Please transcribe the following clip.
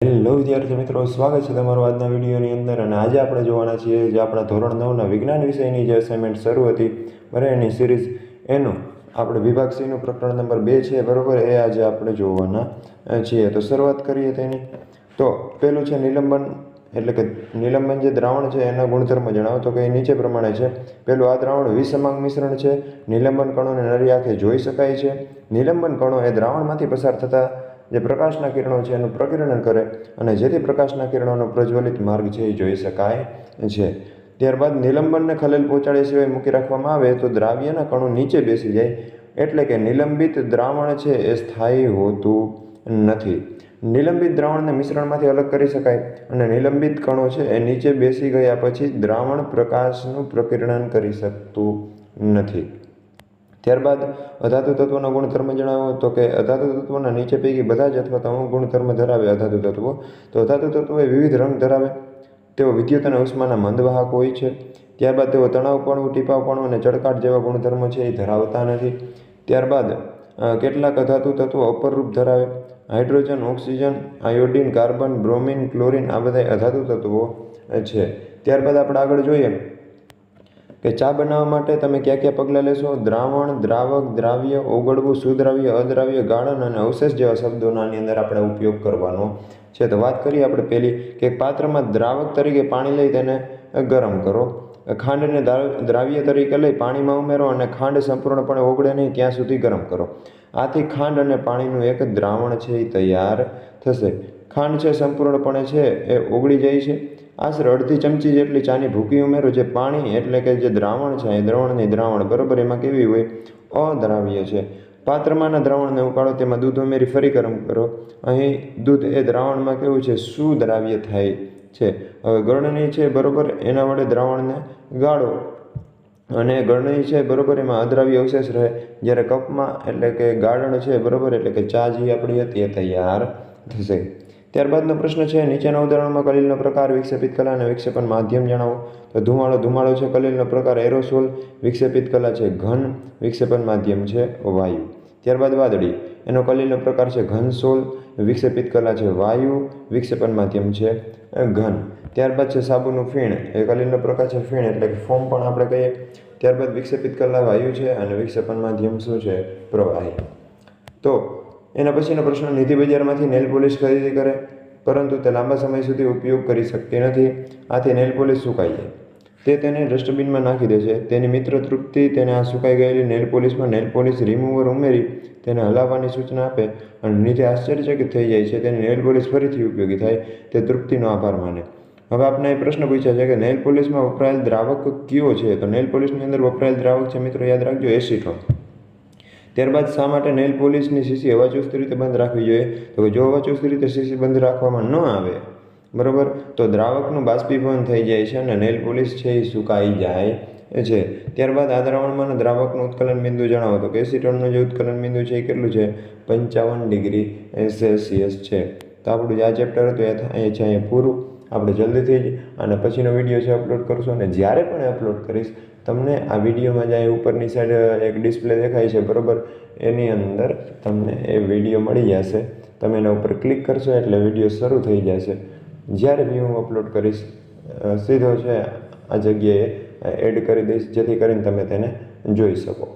Hello વિદ્યાર્થી મિત્રો, સ્વાગત છે તમારું આજના વિડીયોની અંદર અને આજે આપણે જોવાના છીએ જે આપણા ધોરણ નવના વિજ્ઞાન વિષયની જે અસાઇનમેન્ટ શરૂ હતી, બરાબર, એની સિરીઝ એનું આપણે વિભાગ સીનું પ્રકરણ નંબર બે છે, બરાબર, એ આજે આપણે જોવાના છીએ. તો શરૂઆત કરીએ તેની. તો પેલું છે નિલંબન, એટલે કે નિલંબન જે દ્રાવણ છે એના ગુણધર્મ જણાવો. તો કે એ નીચે પ્રમાણે છે. પેલું આ દ્રાવણ વિસમાંગ મિશ્રણ છે. નિલંબન કણોને નરી આંખે જોઈ શકાય છે. નિલંબન કણો એ દ્રાવણમાંથી પસાર થતા જે પ્રકાશના કિરણો છે એનું પ્રકિરણન કરે અને જેથી પ્રકાશના કિરણોનો પ્રજ્વલિત માર્ગ છે એ જોઈ શકાય છે. ત્યારબાદ નિલંબનને ખલેલ પહોંચાડે સિવાય મૂકી રાખવામાં આવે તો દ્રાવ્યના કણો નીચે બેસી જાય એટલે કે નિલંબિત દ્રાવણ છે એ સ્થાયી હોતું નથી. નિલંબિત દ્રાવણને મિશ્રણમાંથી અલગ કરી શકાય અને નિલંબિત કણો છે એ નીચે બેસી ગયા પછી દ્રાવણ પ્રકાશનું પ્રકિરણન કરી શકતું નથી. ત્યારબાદ અધાતુ તત્વનો ગુણધર્મ જણાવો. તો કે અધાતુ તત્વોના નીચે પૈકી બધા જ અથવા તો ગુણધર્મ ધરાવે અધાતુ તત્વો. તો અધાતુ તત્વો એ વિવિધ રંગ ધરાવે. તેઓ વિદ્યુત અને ઉષ્માના મંદવાહક હોય છે. ત્યારબાદ તેઓ તણાવપણું ટીપાવપણું અને ચળકાટ જેવા ગુણધર્મો છે એ ધરાવતા નથી. ત્યારબાદ કેટલાક અધાતુ તત્વો અપરરૂપ ધરાવે. Hydrogen, oxygen, iodine, carbon, bromine, chlorine આ બધા અધાતુ તત્વો છે. ત્યારબાદ આપણે આગળ જોઈએ. કે ચા બનાવવા માટે તમે કયા કયા પગલાં લેશો? દ્રાવણ, દ્રાવક, દ્રાવ્ય, ઓગળવું, સુદ્રાવ્ય, અદ્રાવ્ય, ગાળણ અને અવશેષ જેવા શબ્દોના અંદર આપણે ઉપયોગ કરવાનો છે. તો વાત કરીએ આપણે પહેલી કે પાત્રમાં દ્રાવક તરીકે પાણી લઈ તેને ગરમ કરો. ખાંડને દ્રાવ્ય તરીકે લઈ પાણીમાં ઉમેરો અને ખાંડ સંપૂર્ણપણે ઓગળે નહીં ત્યાં સુધી ગરમ કરો. આથી ખાંડ અને પાણીનું એક દ્રાવણ છે એ તૈયાર થશે. ખાંડ છે સંપૂર્ણપણે છે, એ ઓગળી જાય છે. આશરે અડધી ચમચી જેટલી ચાની ભૂકી ઉમેરો, જે પાણી એટલે કે જે દ્રાવણ છે, એ દ્રવણની દ્રાવણ, બરાબર? એમાં કેવી હોય? અદ્રાવ્ય છે. પાત્રમાંના દ્રાવણને ઉકાળો, તેમાં દૂધ ઉમેરી ફરી ગરમ કરો. અહીં દૂધ એ દ્રાવણમાં કેવું છે? સુદ્રાવ્ય થાય છે. હવે ગળણી છે, બરાબર? એના વડે દ્રાવણને ગાળો. અને ગળણી છે, બરાબર? એમાં અદ્રાવ્ય અવશેષ રહે. જ્યારે કપમાં એટલે કે ગાળણ છે, બરાબર? એટલે કે ચા જે આપણી હતી, એ તૈયાર થશે. ત્યારબાદનો પ્રશ્ન છે, નીચેના ઉદાહરણમાં કલીલનો પ્રકાર વિક્ષેપિત કલા અને વિક્ષેપણ માધ્યમ જણાવો. તો ધુમાડો ધુમાડો છે, કલીલનો પ્રકાર એરોસોલ વિક્ષેપિત કલા છે, ઘન વિક્ષેપણ માધ્યમ છે, વાયુ. ત્યારબાદ વાદળી, એનો કલીલનો પ્રકાર છે, ઘનસોલ વિક્ષેપિત કલા છે, વાયુ વિક્ષેપણ માધ્યમ છે, ઘન. ત્યારબાદ છે, સાબુનું ફીણ, એ કલીલનો પ્રકાર છે, ફીણ એટલે કે ફોર્મ પણ આપણે કહીએ. ત્યારબાદ વિક્ષેપિત કલા વાયુ છે અને વિક્ષેપણ માધ્યમ શું છે, પ્રવાહી. તો એના પછીનો પ્રશ્ન નિધિ બજારમાંથી નેલ પોલિશ ખરીદી કરે, પરંતુ તે લાંબા સમય સુધી ઉપયોગ કરી શકતી નથી. આથી નેલ પોલિશ સુકાઈ જાય. તે તેને ડસ્ટબિનમાં નાખી દે છે. તેની મિત્ર તૃપ્તિ તેને આ સુકાઈ ગયેલી નેલ પોલિશમાં નેલ પોલિશ રિમૂવર ઉમેરી તેને હલાવવાની સૂચના આપે અને નિધિ આશ્ચર્યચકિત થઈ જાય છે. તેની નેલ પોલિશ ફરીથી ઉપયોગી થાય. તે તૃપ્તિનો આભાર માને. હવે આપણે એ પ્રશ્ન પૂછ્યા છે કે નેલ પોલિશમાં વપરાયેલ દ્રાવક કયો છે? તો નેલ પોલિશની અંદર વપરાયેલ દ્રાવક છે, મિત્રો, યાદ રાખજો, એસિટોન. ત્યારબાદ શા માટે નેલ પોલિશની શીશી હવાચુસ્ત રીતે બંધ રાખવી જોઈએ? તો કે જો હવાચુસ્ત રીતે શીશી બંધ રાખવામાં ન આવે, બરાબર? તો દ્રાવકનું બાષ્પીભવન થઈ જાય છે અને નેલ પોલિશ છે એ સુકાઈ જાય છે. ત્યારબાદ આ દ્રાવણમાં દ્રાવકનું ઉત્કલન બિંદુ જણાવો. તો કે એસિટોનનું જે ઉત્કલન બિંદુ છે એ કેટલું છે? પંચાવન ડિગ્રી સેલ્સિયસ છે. તો આપણું જે આ ચેપ્ટર હતું એ છે અહીંયા પૂરું. આપણે જલ્દીથી જ અને પછીનો વીડિયો છે અપલોડ કરશું અને જ્યારે પણ અપલોડ કરીશ, તમને આ વિડીયોમાં જ્યાં ઉપરની સાઈડ એક ડિસ્પ્લે દેખાય છે, બરાબર? એની અંદર તમને એ વીડિયો મળી જશે. તમે એના ઉપર ક્લિક કરશો એટલે વીડિયો શરૂ થઈ જશે. જ્યારે બી હું અપલોડ કરીશ સીધો છે આ જગ્યાએ એડ કરી દઈશ, જેથી કરીને તમે તેને જોઈ શકો.